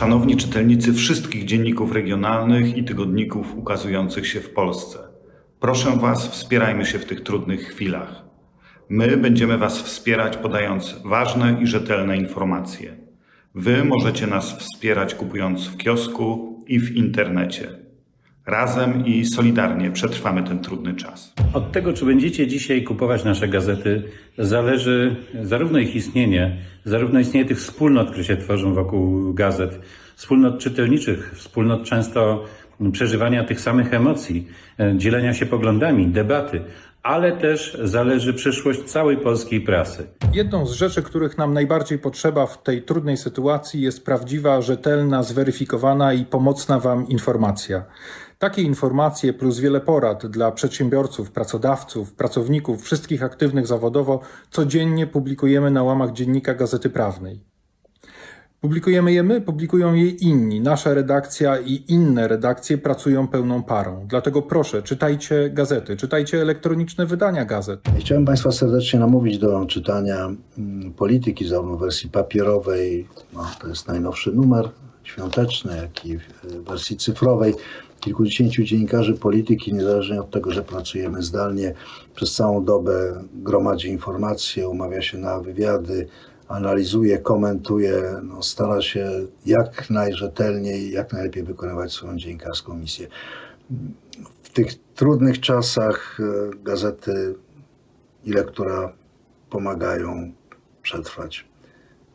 Szanowni czytelnicy wszystkich dzienników regionalnych i tygodników ukazujących się w Polsce, proszę Was, wspierajmy się w tych trudnych chwilach. My będziemy Was wspierać, podając ważne i rzetelne informacje. Wy możecie nas wspierać kupując w kiosku i w internecie. Razem i solidarnie przetrwamy ten trudny czas. Od tego, czy będziecie dzisiaj kupować nasze gazety, zależy zarówno ich istnienie, zarówno istnienie tych wspólnot, które się tworzą wokół gazet, wspólnot czytelniczych, wspólnot często przeżywania tych samych emocji, e, dzielenia się poglądami, debaty, ale też zależy przyszłość całej polskiej prasy. Jedną z rzeczy, których nam najbardziej potrzeba w tej trudnej sytuacji jest prawdziwa, rzetelna, zweryfikowana i pomocna Wam informacja. Takie informacje plus wiele porad dla przedsiębiorców, pracodawców, pracowników, wszystkich aktywnych zawodowo codziennie publikujemy na łamach dziennika Gazety Prawnej. Publikujemy je my, publikują je inni. Nasza redakcja i inne redakcje pracują pełną parą. Dlatego proszę, czytajcie gazety, czytajcie elektroniczne wydania gazet. Chciałem Państwa serdecznie namówić do czytania mm, polityki, zarówno w wersji papierowej, no, to jest najnowszy numer świąteczny, jak i w wersji cyfrowej. Kilkudziesięciu dziennikarzy polityki, niezależnie od tego, że pracujemy zdalnie, przez całą dobę gromadzi informacje, umawia się na wywiady, analizuje, komentuje, no, stara się jak najrzetelniej, jak najlepiej wykonywać swoją dziennikarską misję. W tych trudnych czasach e, gazety i lektura pomagają przetrwać.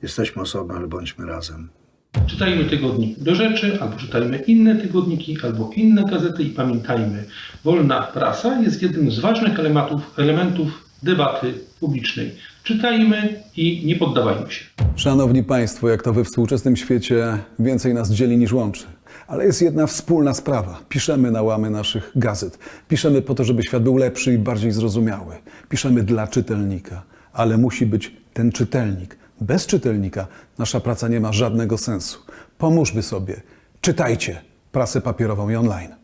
Jesteśmy osobno, ale bądźmy razem. Czytajmy tygodnik do rzeczy, albo czytajmy inne tygodniki, albo inne gazety i pamiętajmy, wolna prasa jest jednym z ważnych elementów, elementów debaty publicznej. Czytajmy i nie poddawajmy się. Szanowni Państwo, jak to we współczesnym świecie więcej nas dzieli niż łączy. Ale jest jedna wspólna sprawa. Piszemy na łamy naszych gazet. Piszemy po to, żeby świat był lepszy i bardziej zrozumiały. Piszemy dla czytelnika, ale musi być ten czytelnik. Bez czytelnika nasza praca nie ma żadnego sensu. Pomóżmy sobie. Czytajcie prasę papierową i online.